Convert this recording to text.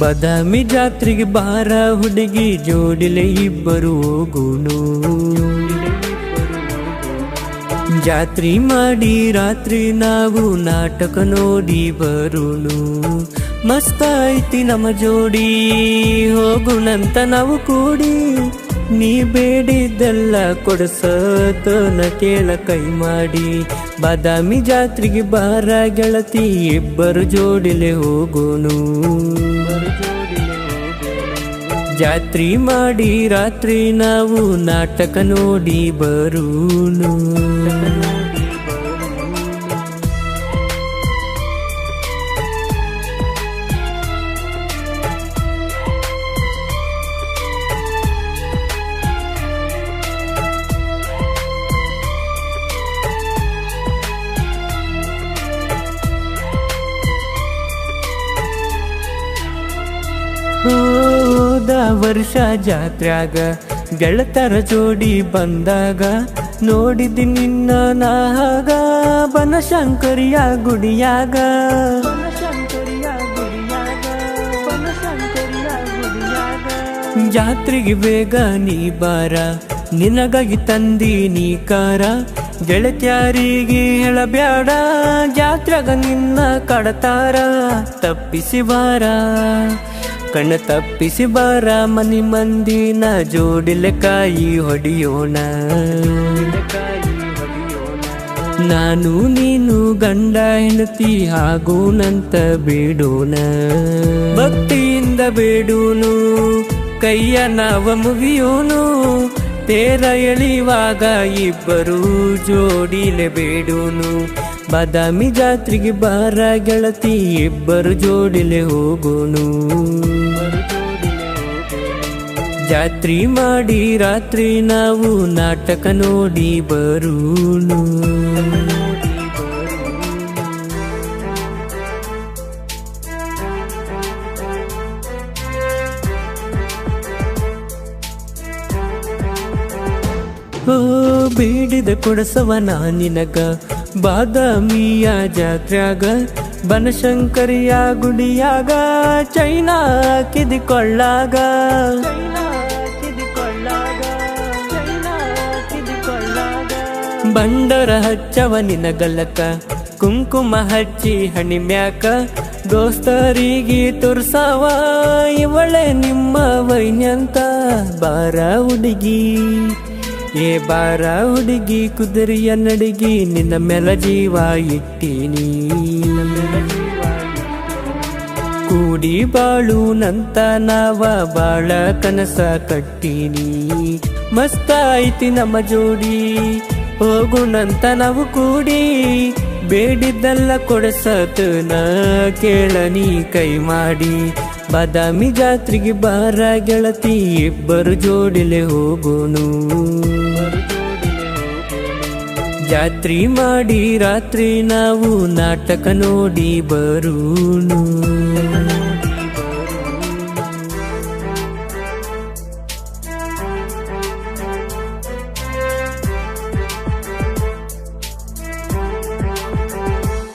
ಬದಾಮಿ ಜಾತ್ರೆಗೆ ಬಾರ ಹುಡುಗಿ ಜೋಡಿಲೆ ಇಬ್ಬರು ಹೋಗುಣು. ಜಾತ್ರಿ ಮಾಡಿ ರಾತ್ರಿ ನಾವು ನಾಟಕ ನೋಡಿ ಬರುಣು. ಮಸ್ತ್ ಐತಿ ನಮ್ಮ ಜೋಡಿ, ಹೋಗುಣಂತ ನಾವು ಕೂಡಿ. ನೀ ಬೇಡಿದ್ದೆಲ್ಲ ಕೊಡಸತನ ಕೇಳ ಕೈ ಮಾಡಿ. ಬಾದಾಮಿ ಜಾತ್ರೆಗೆ ಬಾರ ಗೆಳತಿ ಇಬ್ಬರು ಜೋಡಿಲೆ ಹೋಗೋನು ಜಾತ್ರಿ ಮಾಡಿ ರಾತ್ರಿ ನಾವು ನಾಟಕ ನೋಡಿ ಬರೂನು. ವರ್ಷ ಜಾತ್ರ್ಯಾಗ ಗೆಳತರ ಜೋಡಿ ಬಂದಾಗ ನೋಡಿದಿ ನಿನ್ನ ನಾಗ ಬನಶಂಕರಿಯ ಗುಡಿಯಾಗ. ಜಾತ್ರೆಗೆ ಬೇಗ ನೀ ಬಾರ, ನಿನಗಾಗಿ ತಂದಿ ನೀ ಕಾರ. ಗೆಳತ್ಯಾರಿಗೆ ಹೇಳಬ್ಯಾಡ ಜಾತ್ರೆಗ ನಿನ್ನ ಕಡತಾರ, ತಪ್ಪಿಸಿ ಬಾರ ಕಣ್ಣ ತಪ್ಪಿಸಿ ಬಾರ ಮನಿ ಮಂದಿನ ಜೋಡಿಲೆ ಕಾಯಿ ಹೊಡಿಯೋಣ. ನಾನು ನೀನು ಗಂಡ ಹೆಂಡತಿ ನಂತ ಬೇಡೋಣ. ಭಕ್ತಿಯಿಂದ ಬೇಡೂನು, ಕೈಯ ನಾವ ಮುಗಿಯೋನು ತೇರ ಎಳಿವಾಗ ಇಬ್ಬರು ಜೋಡಿಲೆ ಬೇಡೂನು. ಬಾದಾಮಿ ಜಾತ್ರೆಗೆ ಬಾರ ಗೆಳತಿ ಇಬ್ಬರು ಜೋಡಿಲೆ ಹೋಗೋನು. ಜಾತ್ರಿ ಮಾಡಿ ರಾತ್ರಿ ನಾವು ನಾಟಕ ನೋಡಿ ಬರೂನು. ಓ ಬೇಡಿದ ಕೊಡಸವ ನಿನಗ. ಬಾದಾಮಿಯ ಜಾತ್ರ್ಯಾಗ ಬನಶಂಕರಿಯ ಗುಡಿಯಾಗ ಚೈನಾ ಕಿದಿಕೊಳ್ಳಾಗ. ಬಂಡರ ಹಚ್ಚವ ಗಲಕ ಕುಂಕುಮ ಹಚ್ಚಿ ಹಣಿಮ್ಯಾಕ ದೋಸ್ತರಿಗೆ ತುರ್ಸವ ಇವಳೆ ನಿಮ್ಮ ವೈನ್ಯಂತ. ಬಾರ ಹುಡುಗಿ. ಏ ಬಾರ ಹುಡುಗಿ, ಕುದುರೆಯ ನಡಿಗಿ, ನಿನ್ನ ಮೆಲ ಜೀವ ಇಟ್ಟೀನಿ. ಕೂಡಿ ಬಾಳು ನಂತ ನಾವ ಬಾಳ ಕನಸ ಕಟ್ಟೀನಿ. ಮಸ್ತ ಐತಿ ನಮ್ಮ ಜೋಡಿ ಹೋಗುಣಂತ ನಾವು ಕೂಡಿ. ಬೇಡಿದ್ದೆಲ್ಲ ಕೊಡಸತನ ಕೇಳನಿ ಕೈ ಮಾಡಿ. ಬಾದಾಮಿ ಜಾತ್ರೆಗೆ ಬಾರ ಗೆಳತಿ ಇಬ್ಬರು ಜೋಡಿಲೆ ಹೋಗೋನು ಜಾತ್ರಿ ಮಾಡಿ ರಾತ್ರಿ ನಾವು ನಾಟಕ ನೋಡಿ ಬರೂನು